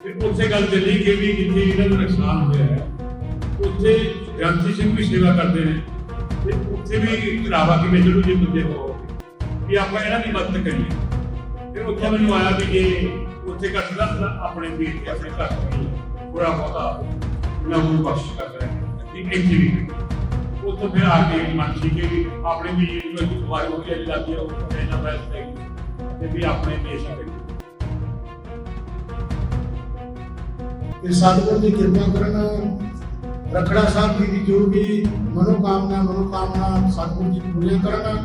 ਤੇ ਉੱਥੇ ਗੱਲ ਚੱਲੀ ਕਿ ਵੀ ਜਿੱਥੇ ਇਹਨਾਂ ਦਾ ਨੁਕਸਾਨ ਹੋਇਆ ਹੈ, ਉੱਥੇ ਗ੍ਰੰਥੀ ਸਿੰਘ ਵੀ ਸੇਵਾ ਕਰਦੇ ਨੇ ਤੇ ਉੱਥੇ ਵੀ ਘਰਾਵਾ ਕਿ ਮੇਜਰੂ ਜੀ ਬੰਦੇ ਹੋ ਵੀ ਆਪਾਂ ਇਹਨਾਂ ਦੀ ਮਦਦ ਕਰੀਏ। ਫਿਰ ਉੱਥੇ ਮੈਨੂੰ ਆਇਆ ਵੀ ਇਹ ਉੱਥੇ ਘਟਦਾ ਤਾਂ ਆਪਣੇ ਵੀਰ ਕੇ ਆਪਣੇ ਘਰ ਵੀ ਪੂਰਾ ਬਹੁਤਾ ਇਹਨਾਂ ਨੂੰ ਬਖਸ਼ ਕਰਦਾ ਹੈ ਕਿ ਇੱਥੇ ਵੀ। ਉੱਥੋਂ ਫਿਰ ਆ ਕੇ ਮਨ ਸੀ ਵੀ ਆਪਣੇ ਵੀ ਜਿਹੜੀ ਕੋਈ ਵਾਰ ਹੋ ਗਿਆ ਉਹ ਇਹਨਾਂ ਬੈਸ ਤੇ ਵੀ ਆਪਣੇ ਦੇਸ਼ ਕਰੀਏ ਕਿ ਸਤਿਗੁਰ ਦੀ ਕਿਰਪਾ ਕਰਨ ਰਖੜਾ ਸਾਹਿਬ ਜੀ ਦੀ ਜੋ ਵੀ ਮਨੋਕਾਮਨਾ ਮਨੋਕਾਮਨਾ ਸਤਿਗੁਰ ਜੀ ਪੂਰੀਆਂ ਕਰਨ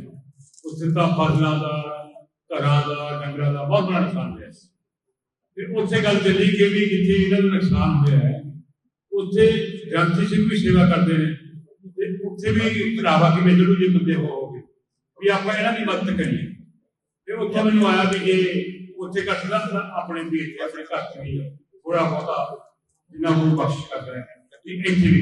ਨੁਕਸਾਨ ਹੋਇਆ ਫਸਲਾਂ ਦਾ, ਘਰਾਂ ਦਾ, ਡੰਗਰਾਂ ਦਾ ਬਹੁਤ ਬੜਾ ਨੁਕਸਾਨ ਹੋਇਆ ਤੇ ਉੱਥੇ ਗੱਲ ਚੱਲੀ ਕਿ ਵੀ ਜਿੱਥੇ ਇਹਨਾਂ ਦਾ ਨੁਕਸਾਨ ਹੋਇਆ ਹੈ, ਉੱਥੇ ਗ੍ਰੰਥੀ ਸਿੰਘ ਵੀ ਸੇਵਾ ਕਰਦੇ ਨੇ ਤੇ ਉੱਥੇ ਵੀ ਘਰਾਵਾ ਕਿ ਮੇਜਰੂ ਜੀ ਬੰਦੇ ਹੋਗੇ ਵੀ ਆਪਾਂ ਇਹਨਾਂ ਦੀ ਮਦਦ ਕਰੀਏ। ਫਿਰ ਉੱਥੇ ਮੈਨੂੰ ਆਇਆ ਵੀ ਜੇ ਉੱਥੇ ਘਟਦਾ ਤਾਂ ਆਪਣੇ ਵੀਰ ਕੇ ਆਪਣੇ ਘਰ ਚ ਵੀ ਥੋੜਾ ਬਹੁਤਾ ਇਹਨਾਂ ਨੂੰ ਬਖਸ਼ ਕਰਦਾ ਹੈ ਕਿ ਇੱਥੇ ਵੀ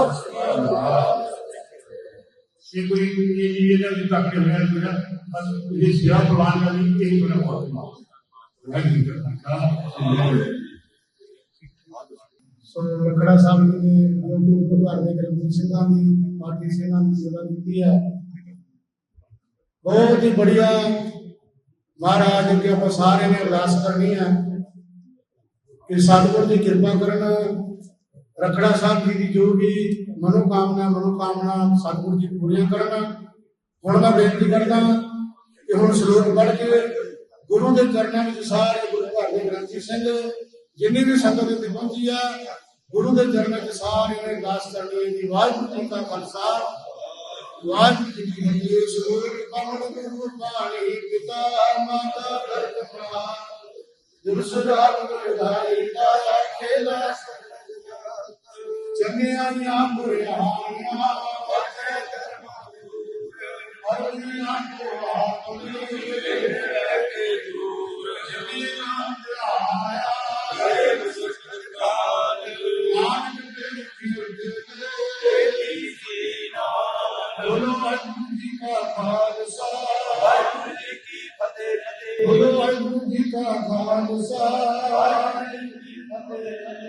ਇਹ ਇਹ ਦਾ ਵੀ ਤੱਕ ਹੋਇਆ ਜਿਹੜਾ ਬਸ ਇਹ ਸਿਆ ਪ੍ਰਵਾਨ ਕਰਨੀ ਇਹ ਬਣਾ ਬਹੁਤ ਸੋ ਰਖੜਾ ਸਾਹਿਬ ਨੇ ਜੋ ਕਿ ਦੇ ਗ੍ਰੰਥੀ ਸਿੰਘਾਂ ਦੀ ਪਾਰਟੀ ਸਿੰਘਾਂ ਦੀ ਸੇਵਾ ਕੀਤੀ ਹੈ ਬਹੁਤ ਹੀ ਬੜੀਆ ਮਹਾਰਾਜ ਅੱਗੇ ਆਪਾਂ ਸਾਰੇ ਨੇ ਅਰਦਾਸ ਕਰਨੀ ਹੈ ਕਿ ਸਤਿਗੁਰ ਦੀ ਕਿਰਪਾ ਕਰਨ ਰਖੜਾ ਸਾਹਿਬ ਜੀ ਦੀ ਜੋ ਵੀ ਮਨੋਕਾਮਨਾ ਮਨੋਕਾਮਨਾ ਸਤਿਗੁਰ ਜੀ ਪੂਰੀਆਂ ਕਰਨ ਹੁਣ ਮੈਂ ਬੇਨਤੀ ਕਰਦਾ ਕਿ ਹੁਣ ਸ਼ਲੋਕ ਪੜ੍ਹ ਕੇ ਗੁਰੂ ਦੇ ਚਰਨਾਂ ਵਿੱਚ ਸਾਰੇ ਗੁਰੂ ਘਰ ਦੇ ਗ੍ਰੰਥੀ ਸਿੰਘ ਜਿੰਨੀ ਵੀ ਸੰਗਤ ਇੱਥੇ ਪਹੁੰਚੀ ਆ ਗੁਰੂ ਦੇ ਚਰਨਾਂ 'ਚ ਸਾਰਿਆਂ ਨੇ ਅਰਦਾਸ ਕਰਨੀ ਹੈ ਕਿ ਵਾਹਿਗੁਰੂ ਜੀ ਕਾ ਖਾਲਸਾ ਵਾਹਿਗੁਰੂ ਜੀ ਕੀ ਫਤਿਹ ਸ੍ਰੀ ਪਵਨ ਗੁਰੂ ਪਾਣੀ ਪਿਤਾ ਮਾਤਾ ਕਰਤ ਪ੍ਰਭਾ ਗੁਰ ਸੁਰਾਗ ਗੁਰਧਾਰੀ ਦਾ ਖੇਲਾ ਚੰਗਿਆਈਆਂ ਬੁਰਿਆਈਆਂ کا خالصہ۔ کی فتح کا خالصہ۔ وارن فتح۔